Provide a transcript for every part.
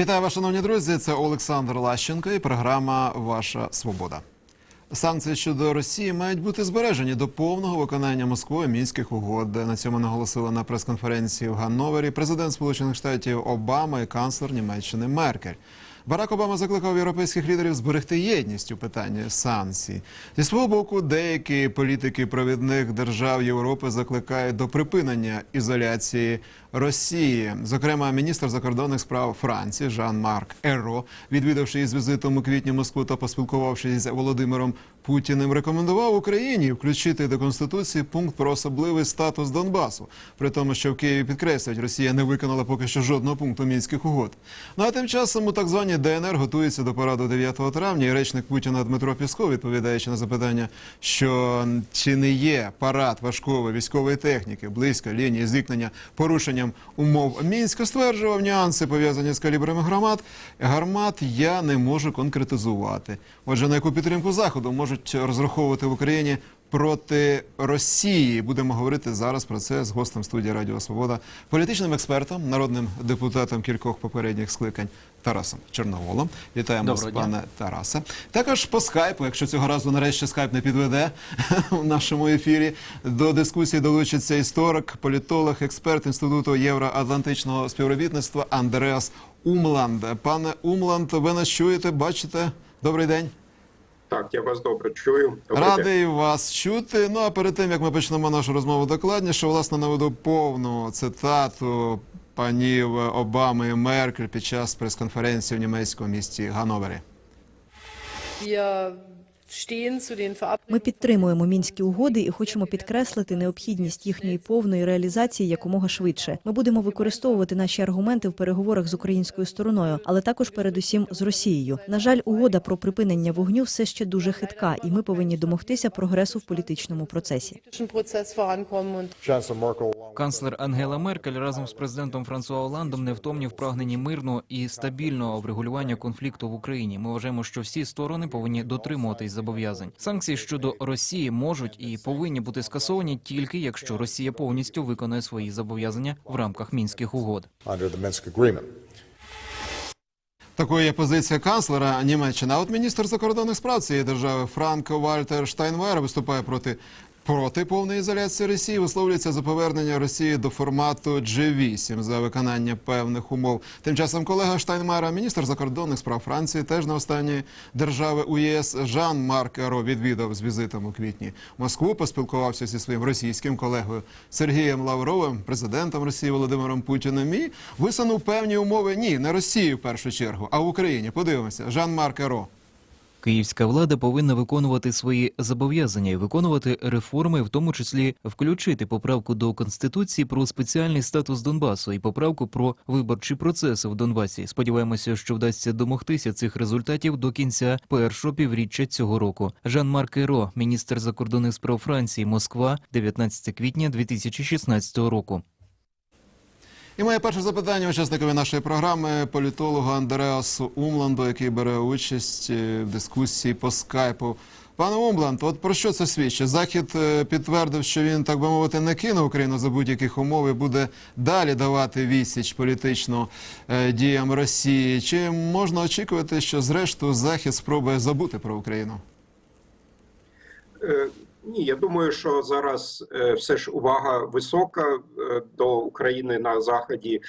Вітаю вас, шановні друзі. Це Олександр Лащенко і програма Ваша Свобода. Санкції щодо Росії мають бути збережені до повного виконання Москвою мінських угод. На цьому наголосили на прес-конференції в Ганновері президент Сполучених Штатів Обама і канцлер Німеччини Меркель. Барак Обама закликав європейських лідерів зберегти єдність у питанні санкцій. Зі свого боку, деякі політики провідних держав Європи закликають до припинення ізоляції Росії. Зокрема, міністр закордонних справ Франції Жан-Марк Еро, відвідавши із візитом у квітні Москву та поспілкувавшись з Володимиром Путіним, рекомендував Україні включити до конституції пункт про особливий статус Донбасу, при тому, що в Києві підкреслюють, Росія не виконала поки що жодного пункту мінських угод. Ну а тим часом у так званій ДНР готується до параду 9 травня. І речник Путіна Дмитро Пісков, відповідаючи на запитання, що чи не є парад важкової військової техніки близько лінії зіткнення порушенням умов Мінська, стверджував нюанси пов'язані з калібрами гармат. Гармат я не можу конкретизувати. Отже, на яку підтримку заходу можуть розраховувати в Україні проти Росії. Будемо говорити зараз про це з гостем студії Радіо Свобода, політичним експертом, народним депутатом кількох попередніх скликань Тарасом Чорноволом. Вітаємо вас, дня. пане Тарасе. Також по скайпу, якщо цього разу нарешті скайп не підведе у нашому ефірі. До дискусії долучиться історик, політолог, експерт інституту євроатлантичного співробітництва Андреас Умланд. Пане Умланд, ви нас чуєте, бачите? Добрий день. Так, я вас добре чую. Добре. Радий вас чути. Ну а перед тим як ми почнемо нашу розмову докладніше, власне наведу повну цитату панів Обами і Меркель під час прес-конференції в німецькому місті Гановері. Wir Ми підтримуємо мінські угоди і хочемо підкреслити необхідність їхньої повної реалізації якомога швидше. Ми будемо використовувати наші аргументи в переговорах з українською стороною, але також передусім з Росією. На жаль, угода про припинення вогню все ще дуже хитка, і ми повинні домогтися прогресу в політичному процесі. Канцлер Ангела Меркель разом з президентом Франсуа Оландом невтомні в прагненні мирного і стабільного врегулювання конфлікту в Україні. Ми вважаємо, що всі сторони повинні дотримуватись зобов'язань. Санкції щодо Росії можуть і повинні бути скасовані тільки якщо Росія повністю виконує свої зобов'язання в рамках мінських угод. Такою є позиція канцлера Німеччини. А от міністр закордонних справ цієї держави Франк Вальтер Штайнвайер виступає проти. Проти повної ізоляції Росії висловлюється за повернення Росії до формату G8 за виконання певних умов. Тим часом колега Штайнмайера, міністр закордонних справ Франції, теж на останньої держави у ЄС Жан Марк Еро відвідав з візитом у квітні Москву. Поспілкувався зі своїм російським колегою Сергієм Лавровим, президентом Росії Володимиром Путіним. І висунув певні умови. Ні, не Росії в першу чергу, а в Україні. Подивимося, Жан Марк Еро. Київська влада повинна виконувати свої зобов'язання і виконувати реформи, в тому числі включити поправку до конституції про спеціальний статус Донбасу і поправку про виборчі процеси в Донбасі. Сподіваємося, що вдасться домогтися цих результатів до кінця першого півріччя цього року. Жан-Марк Еро, міністр закордонних справ Франції, Москва, 19 квітня 2016 року. І моє перше запитання учасникові нашої програми політологу Андреасу Умланду, який бере участь е, в дискусії по скайпу. Пане Умланд, от про що це свідчить? Захід е, підтвердив, що він, так би мовити, не кине Україну за будь-яких умов і буде далі давати відсіч політично е, діям Росії. Чи можна очікувати, що зрештою Захід спробує забути про Україну? Ні, я думаю, що зараз е, все ж увага висока е, до України на заході,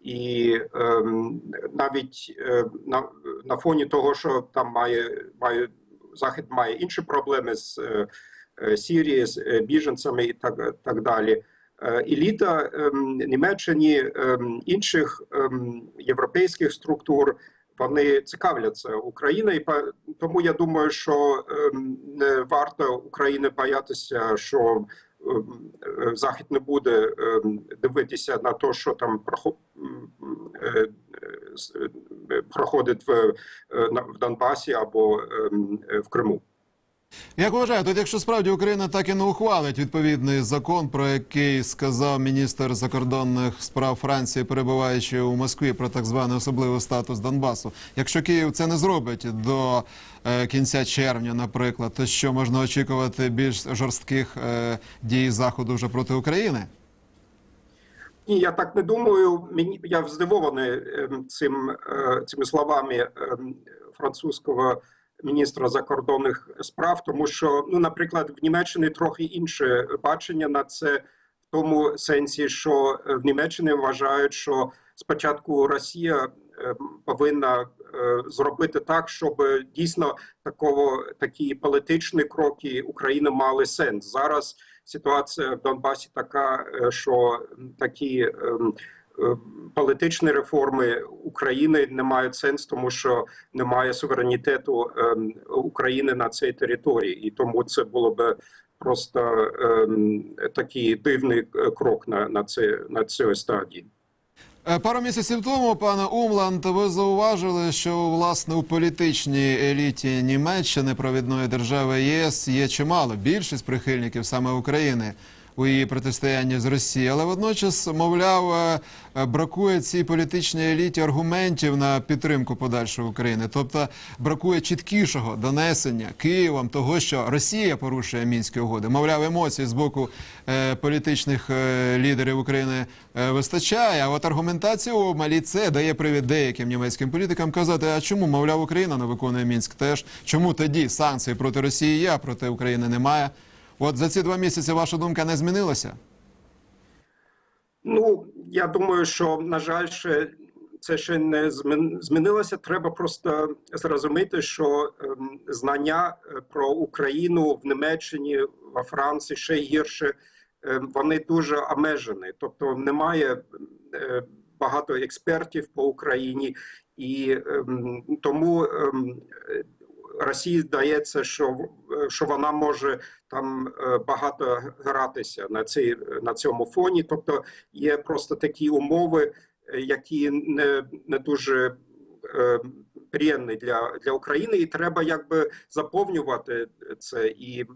і ем, навіть е, на, на фоні того, що там має, має захід має інші проблеми з е, Сірії, з біженцями і так, так далі. Еліта ем, Німеччині ем, інших європейських структур вони цікавляться Україною, тому я думаю, що ем, не варто України боятися, що ем, е, Захід не буде ем, дивитися на те, що там е, е, проходить в, Донбасі або в Криму. Як вважаєте, от якщо справді Україна так і не ухвалить відповідний закон, про який сказав міністр закордонних справ Франції, перебуваючи у Москві, про так званий особливий статус Донбасу, якщо Київ це не зробить до е, кінця червня, наприклад, то що можна очікувати більш жорстких е, дій заходу вже проти України? Ні, я так не думаю. Мені я здивований ем, цим е, цими словами ем, французького міністра закордонних справ, тому що, ну, наприклад, в Німеччині трохи інше бачення на це, в тому сенсі, що е, в Німеччині вважають, що спочатку Росія ем, повинна е, зробити так, щоб дійсно такого такі політичні кроки України мали сенс. Зараз ситуація в Донбасі така, е, що такі ем, е, політичні реформи України не мають сенс, тому що немає суверенітету ем, України на цій території, і тому це було би просто ем, такий дивний е, крок на, на це на цій стадії. Е, Пару місяців тому, пане Умланд, ви зауважили, що власне у політичній еліті Німеччини провідної держави ЄС є чимало більшість прихильників саме України у її протистоянні з Росією, але водночас, мовляв, е, е, бракує цій політичній еліті аргументів на підтримку подальшої України. Тобто бракує чіткішого донесення Києвом того, що Росія порушує мінські угоди. Мовляв, емоцій з боку е, політичних лідерів України вистачає. А от аргументація обмалі це дає привід деяким німецьким політикам казати, а чому, мовляв, Україна не виконує мінськ теж? Чому тоді санкції проти Росії є, а проти України немає? От за ці два місяці ваша думка не змінилася? Ну я думаю, що на жаль, ще це ще не змінилося. Треба просто зрозуміти, що ем, знання е, про Україну в Німеччині, во Франції ще гірше. ем, Вони дуже обмежені, тобто немає е, багато експертів по Україні, і ем, тому Росії здається, що в- що вона може там е, багато гратися на цій на цьому фоні. Тобто є просто такі умови, е, які не, не дуже е, приємні для, для України, і треба якби заповнювати це і е,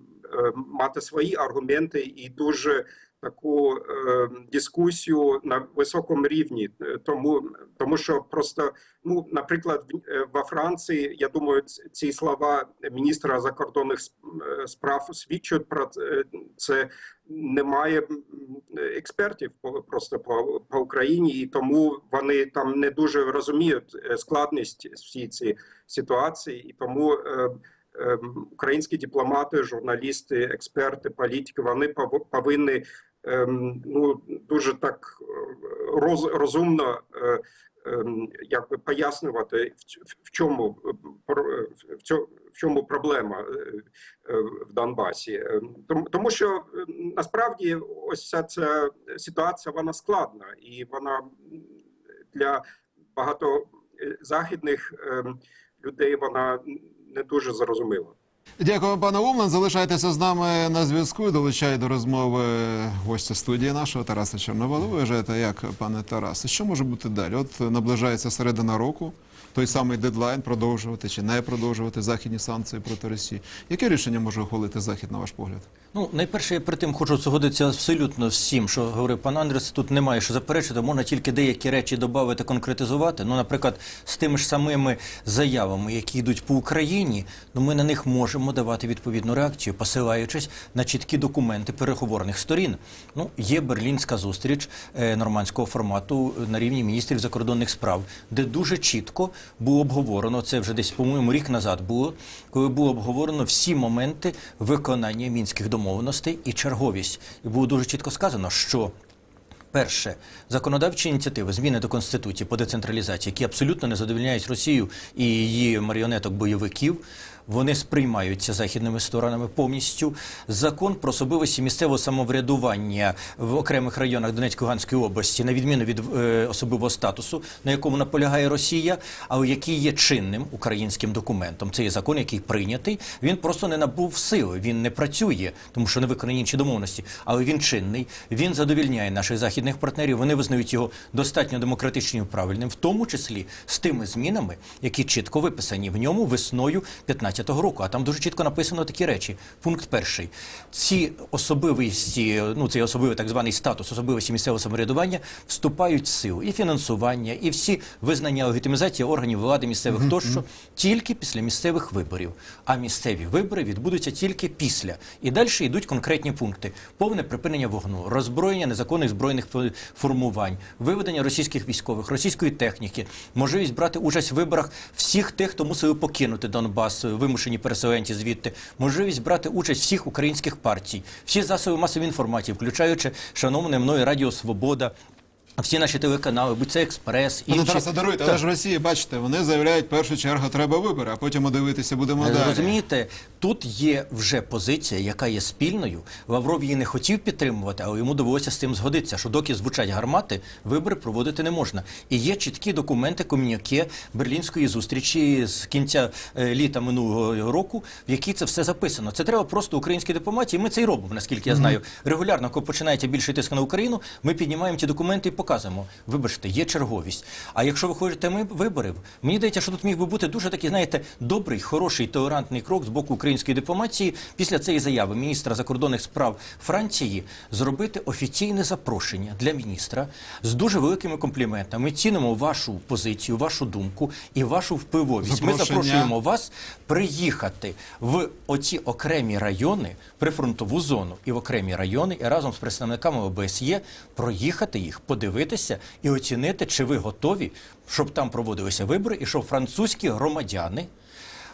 мати свої аргументи, і дуже таку е, дискусію на високому рівні. Е, Тому тому що просто ну, наприклад, в- е, во Франції, я думаю, ці слова міністра закордонних е, справ свідчать про це-. Немає експертів просто по, по Україні, і тому вони там не дуже розуміють складність всієї цієї ситуації, і тому е, українські дипломати, журналісти, експерти, політики вони пов- повинні ну дуже так е, роз, розумно е, ем, якби пояснювати в, в чому е, в чому проблема в Донбасі, Е, тому, що насправді ось ця ця ситуація вона складна і вона для багато західних ем, людей вона не дуже зрозуміла. Дякую, пане Умлен. Залишайтеся з нами на зв'язку. і Долучай до розмови гостя студії нашого Тараса Чорновола. Ви вважаєте, як пане Тарасе, що може бути далі? От наближається середина року. Той самий дедлайн продовжувати чи не продовжувати західні санкції проти Росії. Яке рішення може ухвалити Захід, на ваш погляд? Ну, найперше, я при тим хочу згодитися абсолютно всім, що говорив пан Андрес. Тут немає що заперечити, можна тільки деякі речі додати, конкретизувати. Ну, наприклад, з тими ж самими заявами, які йдуть по Україні, ну ми на них можемо давати відповідну реакцію, посилаючись на чіткі документи переговорних сторін. Ну, є берлінська зустріч е, нормандського формату на рівні міністрів закордонних справ, де дуже чітко було обговорено це вже десь, по-моєму, рік назад було, коли було обговорено всі моменти виконання мінських домовленостей і черговість. І було дуже чітко сказано, що Перше, законодавчі ініціативи, зміни до конституції по децентралізації, які абсолютно не задовільняють Росію і її маріонеток бойовиків. Вони сприймаються західними сторонами повністю. Закон про особливості місцевого самоврядування в окремих районах Донецької Луганської області, на відміну від е, особливого статусу, на якому наполягає Росія, але який є чинним українським документом. Це є закон, який прийнятий. Він просто не набув сили, він не працює, тому що не виконані інші домовленості. Але він чинний, він задовільняє наших західних партнерів. Вони визнають його достатньо демократичним і правильним, в тому числі з тими змінами, які чітко виписані в ньому весною 15 2014 року. А там дуже чітко написано такі речі. Пункт перший: ці особливості, ну цей особливий так званий статус, особливості місцевого самоврядування вступають в силу і фінансування, і всі визнання легітимізації органів влади місцевих тощо тільки після місцевих виборів. А місцеві вибори відбудуться тільки після. І далі йдуть конкретні пункти: повне припинення вогну, роззброєння незаконних збройних формувань, виведення російських військових, російської техніки, можливість брати участь в виборах всіх тих, хто мусили покинути Донбас, вимушені переселенці звідти, можливість брати участь всіх українських партій, всі засоби масової інформації, включаючи шановне мною Радіо Свобода. Всі наші телеканали, будь це експрес, інші. Тарасе, даруйте, але ж в Росії, бачите, вони заявляють, першу чергу треба вибори, а потім дивитися будемо далі. Розумієте, тут є вже позиція, яка є спільною. Лавров її не хотів підтримувати, але йому довелося з цим згодитися, що доки звучать гармати, вибори проводити не можна. І є чіткі документи комюніке берлінської зустрічі з кінця е, літа минулого року, в якій це все записано. Це треба просто українській дипломатії. Ми це й робимо, наскільки я знаю. Регулярно, коли починається більший тиск на Україну, ми піднімаємо ті документи і показуємо. Вибачте, є черговість. А якщо ви хочете ми виборів, мені здається, що тут міг би бути дуже такий, знаєте, добрий, хороший, толерантний крок з боку української дипломатії після цієї заяви міністра закордонних справ Франції зробити офіційне запрошення для міністра з дуже великими компліментами. Ми цінимо вашу позицію, вашу думку і вашу впливовість. Ми запрошуємо вас приїхати в оці окремі райони, прифронтову зону і в окремі райони, і разом з представниками ОБСЄ проїхати їх, подивитися і оцінити, чи ви готові, щоб там проводилися вибори, і щоб французькі громадяни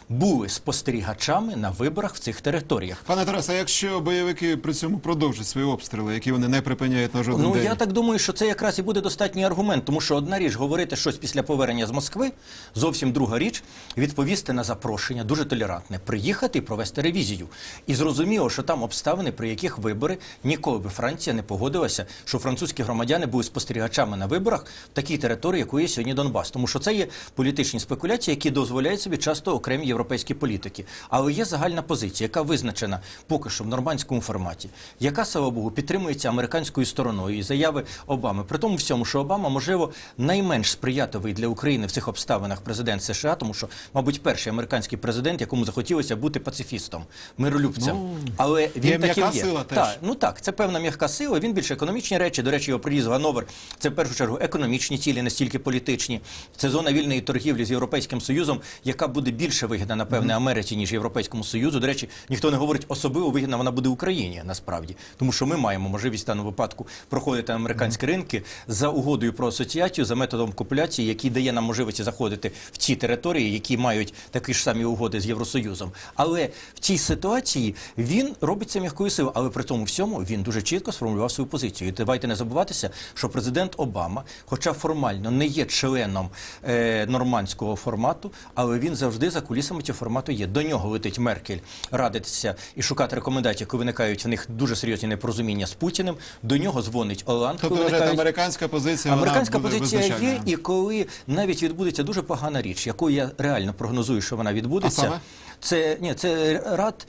були спостерігачами на виборах в цих територіях. Пане Тарасе, а якщо бойовики при цьому продовжать свої обстріли, які вони не припиняють на жоден Ну день? я так думаю, що це якраз і буде достатній аргумент, тому що одна річ говорити щось після повернення з Москви, зовсім друга річ відповісти на запрошення, дуже толерантне, приїхати і провести ревізію. І зрозуміло, що там обставини, при яких вибори ніколи би Франція не погодилася, що французькі громадяни були спостерігачами на виборах в такій території, якою є сьогодні Донбас. Тому що це є політичні спекуляції, які дозволяють собі часто окремі європейські політики. Але є загальна позиція, яка визначена поки що в нормандському форматі, яка, слава Богу, підтримується американською стороною і заяви Обами. При тому всьому, що Обама, можливо, найменш сприятливий для України в цих обставинах президент США, тому що, мабуть, перший американський президент, якому захотілося бути пацифістом, миролюбцем. Ну, Але він є таким є. сила теж. Так, ну так, це певна м'яка сила. Він більше економічні речі. До речі, його приїзд в Гановер це в першу чергу економічні цілі, не стільки політичні. Це зона вільної торгівлі з Європейським Союзом, яка буде більше вигідна, напевне, Америці, ніж Європейському Союзу. До речі, ніхто не говорить особливо вигідна вона буде Україні насправді, тому що ми маємо можливість в даному випадку проходити американські ринки за угодою про асоціацію, за методом копуляції, який дає нам можливості заходити в ті території, які мають такі ж самі угоди з Євросоюзом. Але в цій ситуації він робить це м'якою силою, але при тому всьому він дуже чітко сформулював свою позицію. І давайте не забуватися, що президент Обама, хоча формально не є членом е, нормандського формату, але він завжди за кулісами цього формату є. До нього летить Меркель радитися і шукати рекомендації, коли виникають в них дуже серйозні непорозуміння з Путіним. До нього дзвонить Оланд. Тобто виникають... американська позиція Американська вона буде позиція є, і коли навіть відбудеться дуже погана річ, яку я реально прогнозую, що вона відбудеться, А саме? це ні, це рад.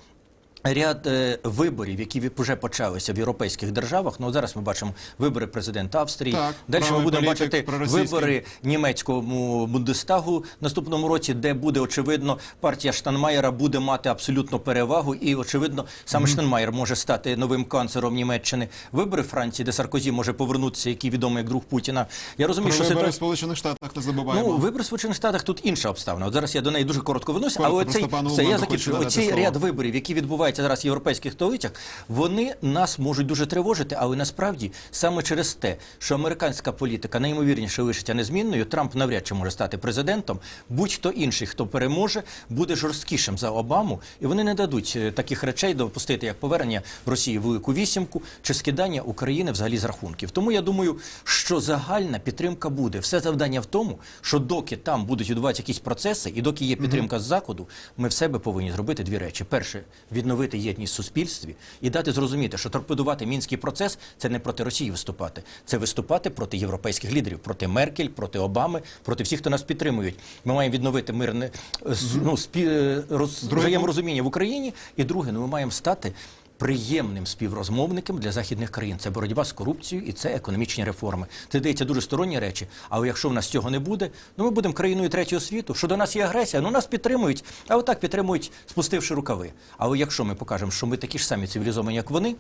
Ряд е, виборів, які вже почалися в європейських державах. Ну зараз ми бачимо вибори президента Австрії. Так, Далі ми будемо політик, бачити вибори німецькому Бундестагу наступному році, де буде очевидно партія Штанмаєра буде мати абсолютно перевагу, і очевидно саме Штанмаєр може стати новим канцлером Німеччини. Вибори Франції, де Саркозі може повернутися, який відомий як друг Путіна. Я розумію, Про що вибори в. Сполучених Штатах не забуваємо. Ну, вибори в Сполучених Штатах тут інша обставина. От зараз я до неї дуже коротко Коротко, але просто цей пану все, я Уману закінчую. Оцей ряд виборів, які відбуваються зараз в європейських столицях, вони нас можуть дуже тривожити, але насправді саме через те, що американська політика найімовірніше лишиться незмінною, Трамп навряд чи може стати президентом. Будь-хто інший, хто переможе, буде жорсткішим за Обаму, і вони не дадуть е, таких речей допустити, як повернення Росії в велику вісімку чи скидання України взагалі з рахунків. Тому я думаю, що загальна підтримка буде. Все завдання в тому, що доки там будуть відбуватися якісь процеси, і доки є підтримка з заходу, ми в себе повинні зробити дві речі: перше відновити єдність в суспільстві і дати зрозуміти, що торпедувати мінський процес це не проти Росії виступати, це виступати проти європейських лідерів, проти Меркель, проти Обами, проти всіх, хто нас підтримують. Ми маємо відновити мирне е, ну, спі, е, роз, взаєморозуміння в Україні. І друге, ну ми маємо стати приємним співрозмовником для західних країн. Це боротьба з корупцією і це економічні реформи. Це дається дуже сторонні речі. Але якщо в нас цього не буде, ну ми будемо країною третього світу. Що до нас є агресія, ну нас підтримують, а отак підтримують, спустивши рукави. Але якщо ми покажемо, що ми такі ж самі цивілізовані, як вони.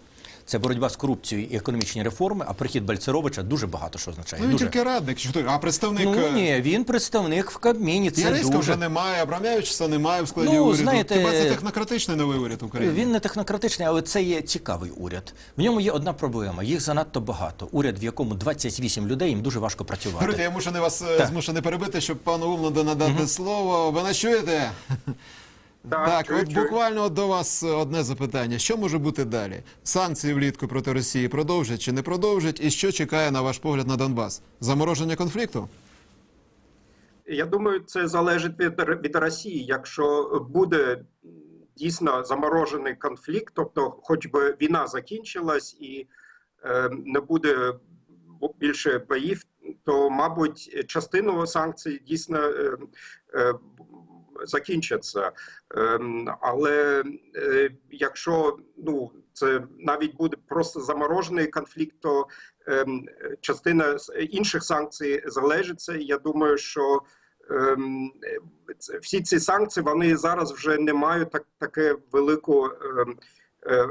Це боротьба з корупцією і економічні реформи, а прихід Бальцеровича дуже багато що означає. Ну він дуже. тільки радник? А представник Ну е, ні, він представник в Кабміні. Це Яреська дуже вже немає, Абрамявича немає в складі Ну, уряду. знаєте, Хіба це технократичний новий уряд України? Він не технократичний, але це є цікавий уряд. В ньому є одна проблема: їх занадто багато. Уряд, в якому 28 людей, їм дуже важко працювати. Говорите, я мушу не вас е, Так. змушений перебити, щоб пану Умладу надати слово. Ви нас чуєте? Так, чую, от чую. буквально от до вас одне запитання: що може бути далі? Санкції влітку проти Росії продовжать чи не продовжать? І що чекає на ваш погляд на Донбас? Замороження конфлікту? Я думаю, це залежить від, від Росії. Якщо буде дійсно заморожений конфлікт, тобто, хоч би війна закінчилась і е, не буде більше боїв, то мабуть частину санкцій дійсно е, е, закінчаться. Е, але е, якщо ну це навіть буде просто заморожений конфлікт, то ем, частина інших санкцій залежиться. Я думаю, що ем, всі ці санкції вони зараз вже не мають так таке велику ем, е,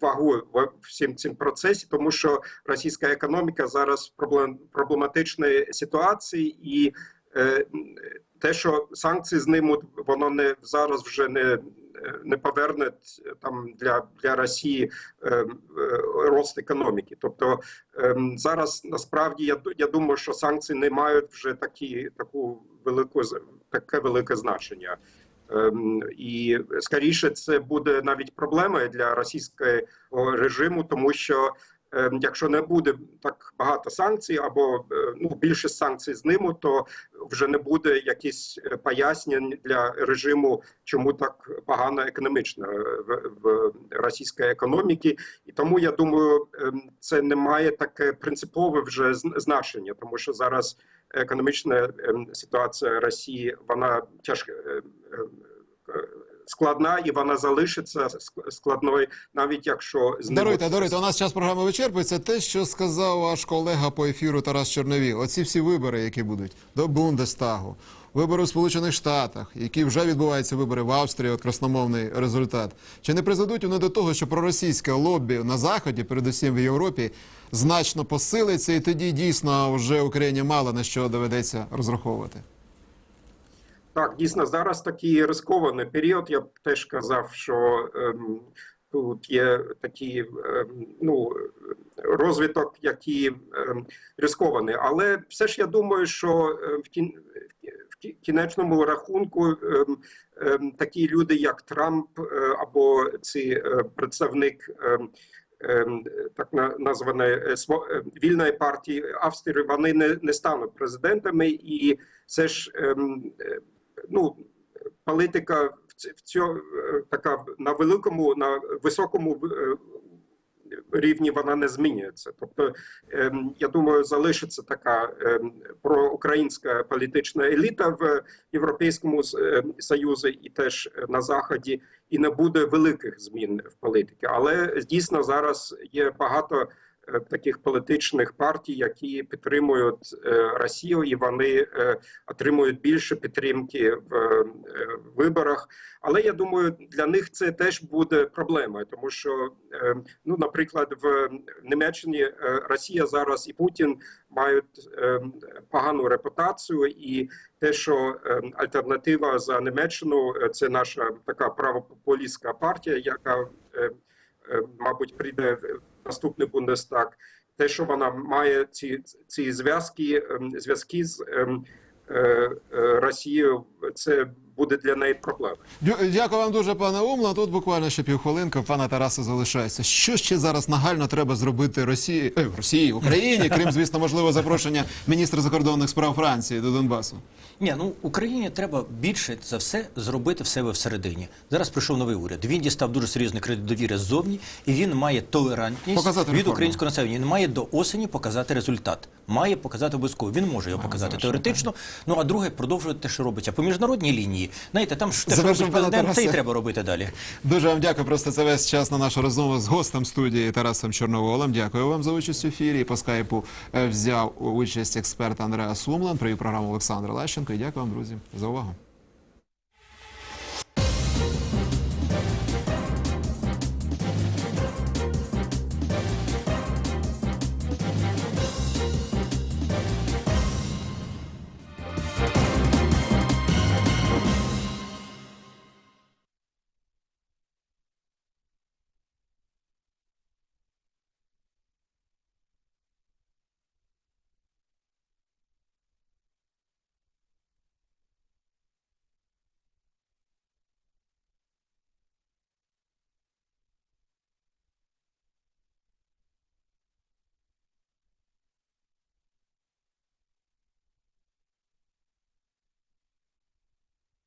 вагу в всім цим процесі, тому що російська економіка зараз в проблем, проблематичній ситуації, і е, те, що санкції знімуть, воно не зараз вже не. Не поверне там для, для Росії е, е, рост економіки. Тобто ем, зараз насправді я я думаю, що санкції не мають вже такі таку велику таке велике значення. Ем, і скоріше це буде навіть проблемою для російського режиму, тому що якщо не буде так багато санкцій, або е, ну більшість санкцій знімуть, то вже не буде якісь е, пояснень для режиму, чому так погано економічно е, в, в російській економіці. І тому я думаю, ем, це не має таке принципове вже зн- значення, тому що зараз економічна ем, ситуація Росії вона тяжка. Складна і вона залишиться ск- складною, навіть якщо знімуть- Даруйте, даруйте, у нас час програми вичерпується. Те, що сказав ваш колега по ефіру Тарас Чорновіл. Оці всі вибори, які будуть до Бундестагу, вибори у Сполучених Штатах, які вже відбуваються вибори в Австрії, от красномовний результат. Чи не призведуть вони до того, що проросійське лобі на заході, передусім в Європі, значно посилиться, і тоді дійсно вже Україні мало на що доведеться розраховувати? Так, дійсно, зараз такий рискований період. Я б теж казав, що ем, тут є такий ем, ну, розвиток, який ем, рискований. Але все ж я думаю, що е, в, кін, в кінечному рахунку ем, ем, такі люди, як Трамп е, або цей е, представник. Ем, ем, так на- названої е, е, вільної партії Австрії, вони не, не стануть президентами, і все ж ем, е, ну, політика в цьо, е, така на великому, на високому е, рівні вона не змінюється. Тобто, ем, я думаю, залишиться така ем, проукраїнська політична еліта в Європейському е, Союзі і теж на Заході, і не буде великих змін в політиці. Але дійсно зараз є багато. Е, Таких політичних партій, які підтримують е, Росію, і вони е, отримують більше підтримки в виборах. Але я думаю, для них це теж буде проблемою, тому що, ну, наприклад, в Німеччині Росія зараз і Путін мають погану репутацію, і те, що альтернатива за Німеччину це наша така правопопулістська партія, яка мабуть прийде наступний Бундестаг. Те, що вона має ці, ці зв'язки, ем, зв'язки з ем, е, е, Росією, це буде для неї проблема. Дякую вам дуже, пане Умла. Тут буквально ще півхвилинки. Пана Тараса залишається. Що ще зараз нагально треба зробити Росії, е, Росії, Україні, крім звісно, можливо, запрошення міністра закордонних справ Франції до Донбасу? Ні, ну Україні треба більше за все зробити в себе всередині. Зараз прийшов новий уряд. Він дістав дуже серйозний кредит довіри ззовні, і він має толерантність Показати від реформу. українського населення. Він має до осені показати результат. Має показати обов'язково. Він може його показати теоретично. Ну а друге продовжувати те, що робиться по міжнародній лінії. Росії. Знаєте, там ж те, що робить президент, це і треба робити далі. Дуже вам дякую. Просто це весь час на нашу розмову з гостем студії Тарасом Чорноволом. Дякую вам за участь у ефірі. По скайпу е, взяв участь експерт Андреа Сумлан. Привів програму Олександр Лащенко. І дякую вам, друзі, за увагу.